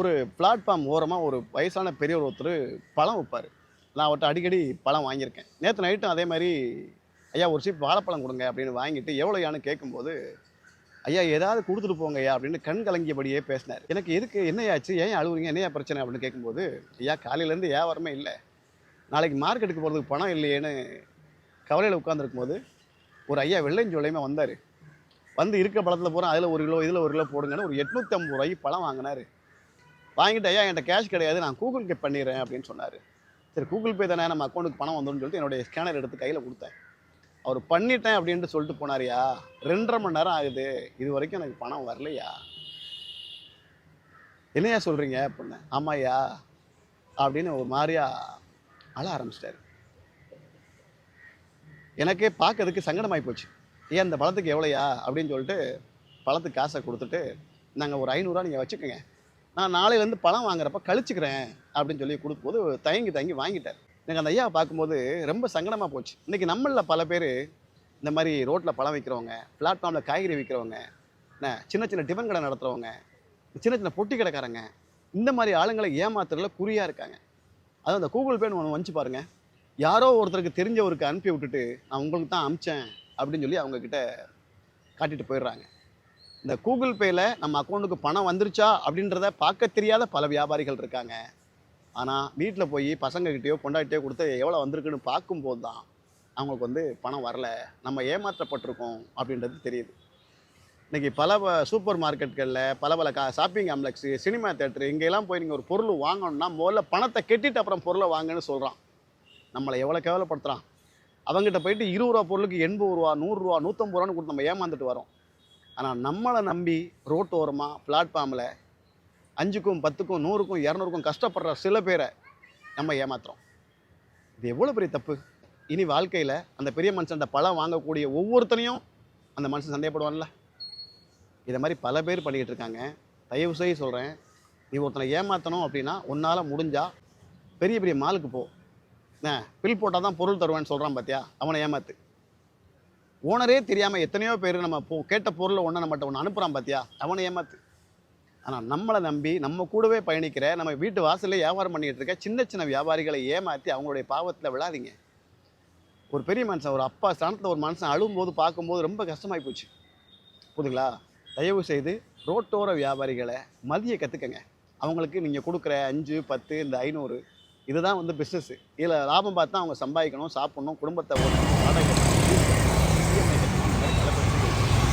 ஒரு பிளாட்ஃபார்ம் ஓரமாக ஒரு வயசான பெரியவர் ஒருத்தர் பழம் வைப்பார். நான் அவர்கிட்ட அடிக்கடி பழம் வாங்கியிருக்கேன். நேற்று நைட்டும் அதே மாதிரி ஐயா ஒரு சீப் வாழைப்பழம் கொடுங்க அப்படின்னு வாங்கிட்டு எவ்வளோயான்னு கேட்கும்போது ஐயா ஏதாவது கொடுத்துட்டு போங்க ஐயா அப்படின்னு கண் கலங்கியபடியே பேசினார். எனக்கு எதுக்கு? என்னையாச்சு ஏன் அழுவுறீங்க? என்னையா பிரச்சனை? அப்படின்னு கேட்கும்போது ஐயா காலையிலேருந்து வியாபாரமே இல்லை. நாளைக்கு மார்க்கெட்டுக்கு போகிறதுக்கு பணம் இல்லையேன்னு கவலையில் உட்காந்துருக்கும் போது ஒரு ஐயா வெள்ளைஞ்சோலையுமே வந்தார். வந்து இருக்க பழத்தில் போகிறேன் அதில் ஒரு கிலோ இதில் ஒரு கிலோ போடுங்கன்னு ஒரு எட்நூற்றி ஐம்பது ரூபாய்க்கு பழம் வாங்கினார். வாங்கிட்டு ஐயா என்கிட்ட கேஷ் கிடையாது நான் கூகுள் பே பண்ணிடுறேன் அப்படின்னு சொன்னார். சரி கூகுள் பே தானே நம்ம அக்கௌண்ட்டுக்கு பணம் வந்துடும் சொல்லிட்டு என்னுடைய ஸ்கேனர் எடுத்து கையில் கொடுத்தேன். அவர் பண்ணிட்டேன் அப்படின்ட்டு சொல்லிட்டு போனாருயா ரெண்டரை மணி நேரம் ஆகுது. இது வரைக்கும் எனக்கு பணம் வரலையா என்னையா சொல்கிறீங்க அப்படின்னு ஆமாயா அப்படின்னு ஒரு மாதிரியா அழ ஆரம்பிச்சிட்டாரு. எனக்கே பார்க்கறதுக்கு சங்கடமாகி போச்சு. ஏன் அந்த பழத்துக்கு எவ்வளோயா அப்படின்னு சொல்லிட்டு பழத்துக்கு காசை கொடுத்துட்டு நாங்கள் ஒரு ஐநூறுரூவா நீங்கள் வச்சுக்கோங்க. நான் நாளையிலேருந்து பழம் வாங்குறப்ப கழிச்சுக்கிறேன் அப்படின்னு சொல்லி கொடுக்கும்போது தயங்கி தயங்கி வாங்கிட்டார். எனக்கு அந்த ஐயா பார்க்கும்போது ரொம்ப சங்கடமாக போச்சு. இன்றைக்கி நம்மளில் பல பேர் இந்த மாதிரி ரோட்டில் பழம் விற்கிறவங்க பிளாட்ஃபார்மில் காய்கறி விற்கிறவங்க என்ன சின்ன சின்ன டிஃபன் கடை நடத்துகிறவங்க சின்ன சின்ன பொட்டி கடைக்காரங்க இந்த மாதிரி ஆளுங்களை ஏமாத்துறதுல குறியாக இருக்காங்க. அதுவும் அந்த கூகுள் பேன்னு ஒன்று வந்துச்சு பாருங்கள் யாரோ ஒருத்தருக்கு தெரிஞ்சவருக்கு அனுப்பி விட்டுட்டு நான் உங்களுக்கு தான் அமிச்சேன் அப்படின்னு சொல்லி அவங்கக்கிட்ட காட்டிட்டு போயிடுறாங்க. இந்த கூகுள் பேயில் நம்ம அக்கௌண்ட்டுக்கு பணம் வந்துருச்சா அப்படின்றத பார்க்க தெரியாத பல வியாபாரிகள் இருக்காங்க. ஆனால் வீட்டில் போய் பசங்கக்கிட்டேயோ கொண்டாட்டியோ கொடுத்து எவ்வளோ வந்திருக்குன்னு பார்க்கும்போது தான் அவங்களுக்கு வந்து பணம் வரல. நம்ம ஏமாற்றப்பட்டிருக்கோம் அப்படின்றது தெரியுது. இன்றைக்கி பல ப- சூப்பர் மார்க்கெட்களில் பல பல கா ஷாப்பிங் காம்ப்ளெக்ஸு சினிமா தேட்டரு இங்கெல்லாம் போய் நீங்கள் ஒரு பொருள் வாங்கணும்னா முதல்ல பணத்தை கெட்டிட்டு அப்புறம் பொருளை வாங்கன்னு சொல்கிறான் நம்மளை எவ்வளோ கேவலப்படுத்துகிறான் அவங்ககிட்ட போயிட்டு இருபது ரூபா பொருளுக்கு எண்பது ரூபா நூறுரூவா நூற்றம்பது ரூபான்னு கொடுத்து நம்ம ஏமாந்துட்டு வரோம். ஆனால் நம்மளை நம்பி ரோட்டோரமாக பிளாட்ஃபார்மில் அஞ்சுக்கும் பத்துக்கும் நூறுக்கும் இரநூறுக்கும் கஷ்டப்படுற சில பேரை நம்ம ஏமாத்துறோம். இது எவ்வளோ பெரிய தப்பு? இனி வாழ்க்கையில் அந்த பெரிய மனுஷன் அந்த பழம் வாங்கக்கூடிய ஒவ்வொருத்தனையும் அந்த மனுஷன் சந்தேகப்படுவான்ல. இதை மாதிரி பல பேர் பண்ணிக்கிட்டு இருக்காங்க. தயவு சொல்கிறேன் நீ ஒருத்தனை ஏமாற்றணும் அப்படின்னா உன்னால் முடிஞ்சால் பெரிய பெரிய மாலுக்கு போ. என்ன பில் போட்டால் தான் பொருள் தருவேன்னு சொல்கிறான் பார்த்தியா அவனை ஏமாத்து. ஓனரே தெரியாமல் எத்தனையோ பேர் நம்ம போ கேட்ட பொருளை ஒன்று நம்மகிட்ட ஒன்று அனுப்புகிறான் பார்த்தியா அவனை ஏமாத்து. ஆனால் நம்மளை நம்பி நம்ம கூடவே பயணிக்கிற நம்ம வீட்டு வாசலில் வியாபாரம் பண்ணிகிட்டு இருக்க சின்ன சின்ன வியாபாரிகளை ஏமாற்றி அவங்களுடைய பாவத்தில் விழாதீங்க. ஒரு பெரிய மனுஷன் ஒரு அப்பா ஸ்தானத்தில் ஒரு மனுஷன் அழும்போது பார்க்கும்போது ரொம்ப கஷ்டமாகி போச்சு. புதுங்களா தயவு செய்து ரோட்டோர வியாபாரிகளை மதிய கற்றுக்கங்க அவங்களுக்கு நீங்கள் கொடுக்குற அஞ்சு பத்து இந்த ஐநூறு இதுதான் வந்து பிஸ்னஸ்ஸு இதில் லாபம் பார்த்து தான் அவங்க சம்பாதிக்கணும் சாப்பிட்ணும் குடும்பத்தை வாடகை